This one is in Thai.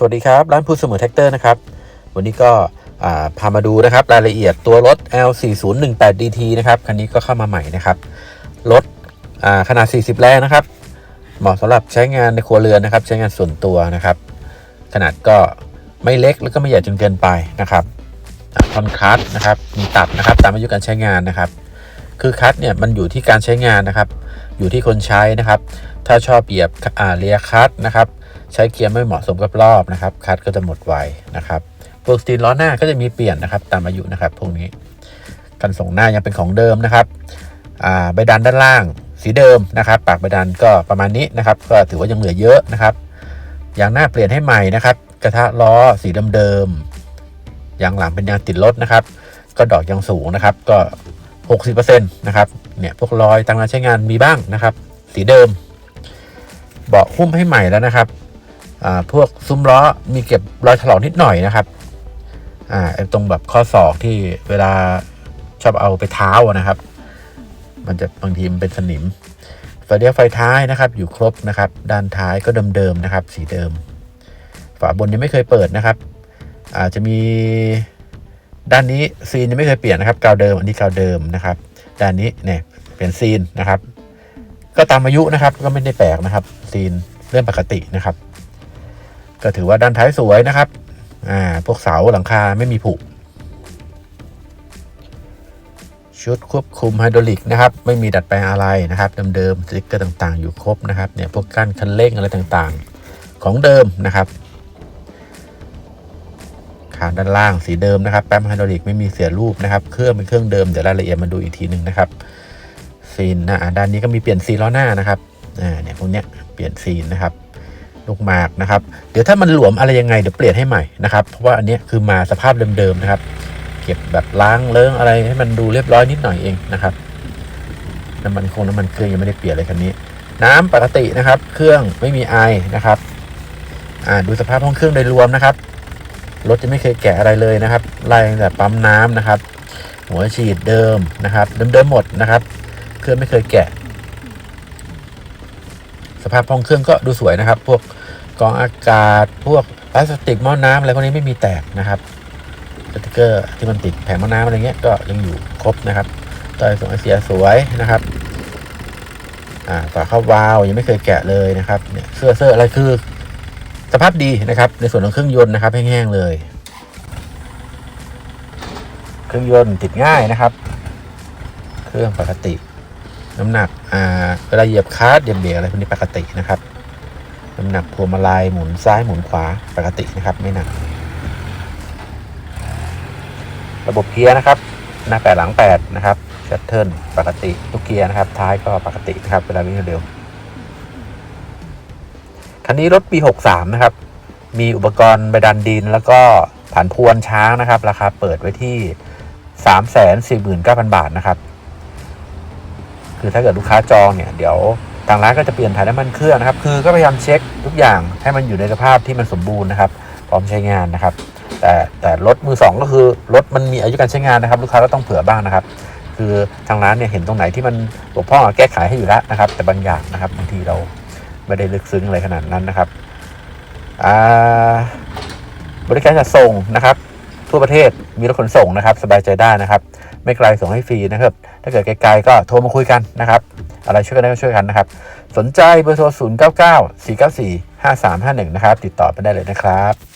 สวัสดีครับ ร้านพูดเสมอแท็กเตอร์นะครับ วันนี้ก็พามาดูนะครับ รายละเอียดตัวรถ L4018DT นะครับคันนี้ก็เข้ามาใหม่นะครับ รถอ่าขนาด 40 แรงนะครับ เหมาะสำหรับใช้งานในครัวเรือนนะครับ ใช้งานส่วนตัวนะครับ ขนาดก็ไม่เล็กแล้วก็ไม่ใหญ่จนเกินไปนะครับคอนคัสนะครับ มีตัดนะครับ ตามอายุการใช้งานนะครับ คือคัสเนี่ยมันอยู่ที่การใช้งานนะครับ อยู่ที่คนใช้นะครับ ถ้าชอบเหยียบเลียคัสนะครับ ใช้เกียร์ไม่เหมาะสมกับรอบนะครับคัสก็จะหมดไวนะครับพวกสตีนล้อหน้าก็จะมีเปลี่ยนนะครับ ตามอายุนะครับพวกนี้กันส่งหน้ายังเป็นของเดิมนะครับอ่าใบดันด้านล่างสีเดิมนะครับ ปากใบดันก็ประมาณนี้นะครับ ก็ถือว่ายังเหลือเยอะนะครับยางหน้าเปลี่ยนให้ใหม่นะครับ กระทะล้อสีเดิมๆยางหลังเป็นยางติดรถนะครับ ก็ดอกยางสูงนะครับ ก็ 60%นะครับเนี่ยพวกรอยตามการใช้งานมีบ้างนะครับ สีเดิม เบาะหุ้มให้ใหม่แล้วนะครับ พวกซุ้มล้อมีเก็บรอยถลอกนิดหน่อยนะครับอ่าตรงแบบข้อศอกที่เวลาชอบเอาไปเท้านะครับ มันจะบางทีมันเป็นสนิมไฟเลี้ยวไฟท้ายนะครับ อยู่ครบนะครับ ด้านท้ายก็เดิมๆนะครับ สีเดิม ฝาบนยังไม่เคยเปิดนะครับ อาจจะมีด้านนี้ซีนยังไม่เคยเปลี่ยนนะครับกาวเดิมอันนี้กาวเดิมนะครับ ด้านนี้เนี่ยเปลี่ยนซีนนะครับ ก็ตามอายุนะครับ ก็ไม่ได้แปลกนะครับ ซีนเรื่องปกตินะครับ ก็ถือว่าด้านท้ายสวยนะครับ อ่า พวกเสาหลังคาไม่มีผุ ชุดควบคุมไฮดรอลิกนะครับ ไม่มีดัดแปลงอะไรนะครับ เดิมๆสติ๊กเกอร์ต่างๆ อยู่ครบนะครับ เนี่ย พวกกั้นคันเร่งอะไรต่างๆ ของเดิมนะครับคานด้านล่างสีเดิมนะครับ แป๊บไฮดรอลิกไม่มีเสียรูปนะครับ เครื่องเป็นเครื่องเดิม เดี๋ยวรายละเอียดมาดูอีกทีหนึ่งนะครับซีนนะด้านนี้ก็มีเปลี่ยนซีล้อหน้านะครับ อ่า เนี่ยพวกเนี้ยเปลี่ยนซีนนะครับ ลูกหมากนะครับ เดี๋ยวถ้ามันหลวมอะไรยังไงเดี๋ยวเปลี่ยนให้ใหม่นะครับ เพราะว่าอันนี้คือมาสภาพเดิมๆนะครับ เก็บแบบล้างเลิ้งอะไรให้มันดูเรียบร้อยนิดหน่อยเองนะครับน้ำมันคงน้ำมันเครื่องยังไม่ได้เปลี่ยนเลยคันนี้ น้ำปกตินะครับ เครื่องไม่มีไอนะครับอ่าดูสภาพห้องเครื่องโดยรวมนะครับรถจะไม่เคยแกะอะไรเลยนะครับไล่ตั้งแต่ปั๊มน้ำนะครับ หัวฉีดเดิมนะครับ เดิมๆหมดนะครับ เครื่องไม่เคยแกะ สภาพห้องเครื่องก็ดูสวยนะครับ พวก กองอากาศ พวกพลาสติกหม้อน้ำอะไรพวกนี้ไม่มีแตกนะครับสติกเกอร์ที่มันติดแผงหม้อน้ำอะไรเงี้ยก็ยังอยู่ครบนะครับต่อยส่งไอเสียสวยนะครับอ่าฝาเข้าวาล์วยังไม่เคยแกะเลยนะครับเนี่ยเสื้อเสื้ออะไรคือ สภาพดีนะครับ ในส่วนของเครื่องยนต์นะครับแห้งๆเลย เครื่องยนต์ติดง่ายนะครับ เครื่องปกติ น้ำหนักอ่าเวลาเหยียบคลัสเหยียบเบรกอะไรพวกนี้ปกตินะครับ น้ำหนักพวงมาลัยหมุนซ้ายหมุนขวาปกตินะครับไม่หนัก ระบบเกียร์นะครับ หน้าแปดหลังแปดนะครับชัตเทิลปกติทุกเกียร์นะครับ ท้ายก็ปกตินะครับเวลาวิ่งเร็วคันนี้รถปี63นะครับ มีอุปกรณ์ใบดันดิน แล้วก็ผันพวนช้างนะครับ ราคาเปิดไว้ที่ 349,000 บาทนะครับ คือถ้าเกิดลูกค้าจองเนี่ย เดี๋ยว ทางร้านก็จะเปลี่ยนถ่ายน้ำมันเครื่องนะครับ คือก็พยายามเช็คทุกอย่างให้มันอยู่ในสภาพที่มันสมบูรณ์นะครับ พร้อมใช้งานนะครับ แต่แต่รถมือสองก็คือรถมันมีอายุการใช้งานนะครับ ลูกค้าก็ต้องเผื่อบ้างนะครับ คือทางร้านเนี่ยเห็นตรงไหนที่มันบกพร่องแก้ไขให้อยู่แล้วนะครับ แต่บางอย่างนะครับบางทีเราไม่ได้ลึกซึ้งอะไรขนาดนั้นนะครับอ่าบริการจัดส่งนะครับ ทั่วประเทศมีรถขนส่งนะครับ สบายใจได้นะครับ ไม่ไกลส่งให้ฟรีนะครับ ถ้าเกิดไกลๆก็โทรมาคุยกันนะครับ อะไรช่วยกันได้ก็ช่วยกันนะครับ สนใจเบอร์โทร 0 9 9 4 9 4 5 3 5 1 นะครับ ติดต่อไปได้เลยนะครับ